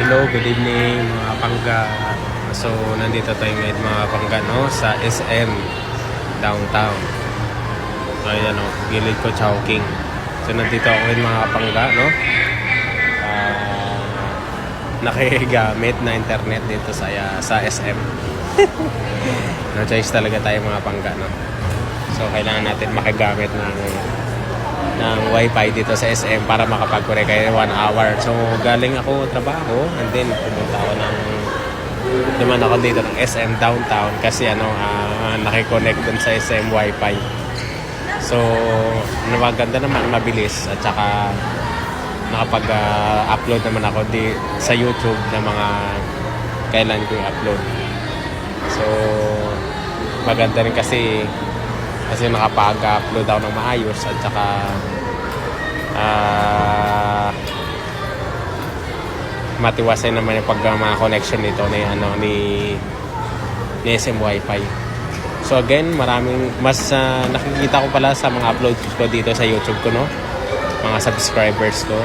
Hello, good evening mga pangga. So, nandito tayo ngayon mga pangga no, sa SM downtown. Ayan o, gilid ko Chowking. So, nandito ako ngayon mga pangga no. Ah, nakigamit na internet dito sa ah, sa SM. no choice talaga tayo mga pangga no. So, kailangan natin makigamit ng ng wifi dito sa SM para makapag-connect kayo one hour. So, galing ako trabaho and then pumunta ako ng naman ako dito ng SM downtown kasi ano, uh, nakikonnect dun sa SM wifi. So, maganda naman, mabilis at saka nakapag-upload naman ako di, sa YouTube ng mga kailan ko i-upload. So, maganda rin kasi kasi nakapag-upload ako ng maayos at saka ah matiwasay naman yung pag mga connection nito ni ano ni ni SM Wi-Fi. So again, maraming mas ah, nakikita ko pala sa mga uploads ko dito sa YouTube ko no. Mga subscribers ko.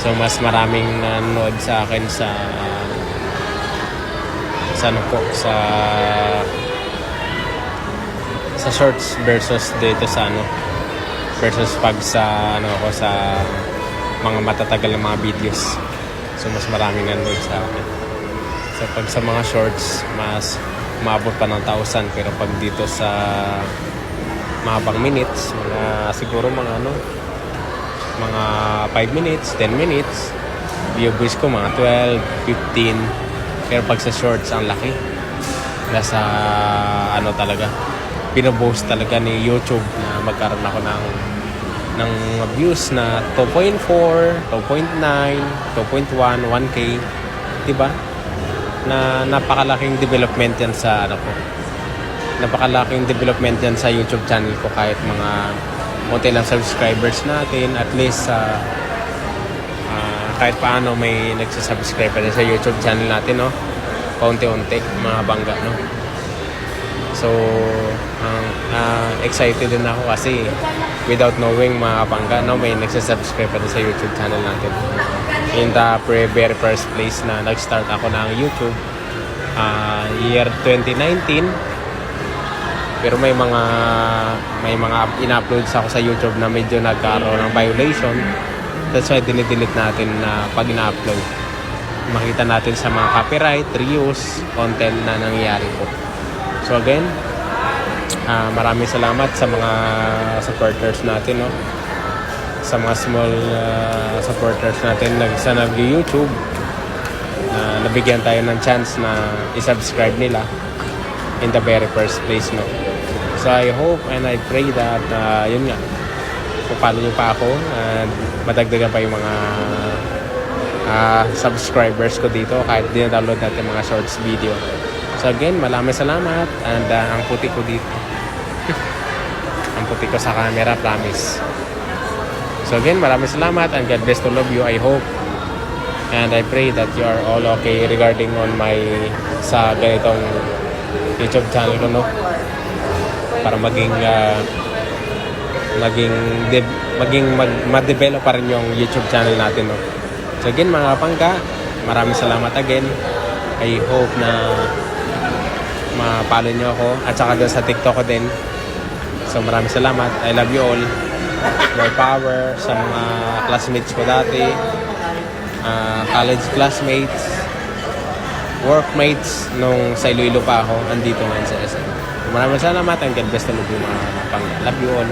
So mas maraming nanonood sa akin sa sa ano po, sa sa shorts versus dito sa ano versus pag sa ano ako sa mga matatagal na mga videos. So mas maraming nanonood sa akin. So pag sa mga shorts mas maabot pa ng 1,000 pero pag dito sa mahabang minutes mga siguro mga ano mga 5 minutes 10 minutes view views ko mga 12 15 pero pag sa shorts ang laki. Nasa ano talaga binoboast talaga ni YouTube na magkaroon ako ng ng views na 2.4, 2.9, 2.1, 1K, 'di ba? Na napakalaking development 'yan sa ano ko. Napakalaking development 'yan sa YouTube channel ko kahit mga konti lang subscribers natin at least sa ah, kahit paano may nagsasubscribe rin sa YouTube channel natin, no? Paunti-unti, mga bangga, no? So, ang ah, excited din ako kasi without knowing mga kapangga, no, may nagsasubscribe din sa YouTube channel natin. In the very first place na nag-start ako ng YouTube, ah, year 2019, pero may mga may mga in-upload ako sa YouTube na medyo nagkaroon ng violation. That's why dinidelete natin na pag ina-upload. Makita natin sa mga copyright, reuse, content na nangyayari po. So again, ah maraming salamat sa mga supporters natin, no? Sa mga small ah, supporters natin nag sa nag-YouTube na nabigyan tayo ng chance na i-subscribe nila in the very first place, no? So I hope and I pray that ah, yun nga, papalo nyo pa ako and madagdagan pa yung mga ah, subscribers ko dito kahit dinadownload natin mga shorts video. So again, maraming salamat and ah, ang puti ko dito. ang puti ko sa camera, promise. So again, maraming salamat and God bless to of you. I hope and I pray that you are all okay regarding on my sa ganitong YouTube channel ko, no? Para maging ah, maging de- maging mag, ma-develop pa rin yung YouTube channel natin, no? So again, mga kapangka, maraming salamat again. I hope na ma-follow nyo ako at saka doon sa TikTok ko din. So maraming salamat. I love you all. More power sa mga classmates ko dati, ah, college classmates, workmates nung sa Iloilo pa ako, andito ngayon sa SM. Maraming salamat and God bless you mga pang Love you all.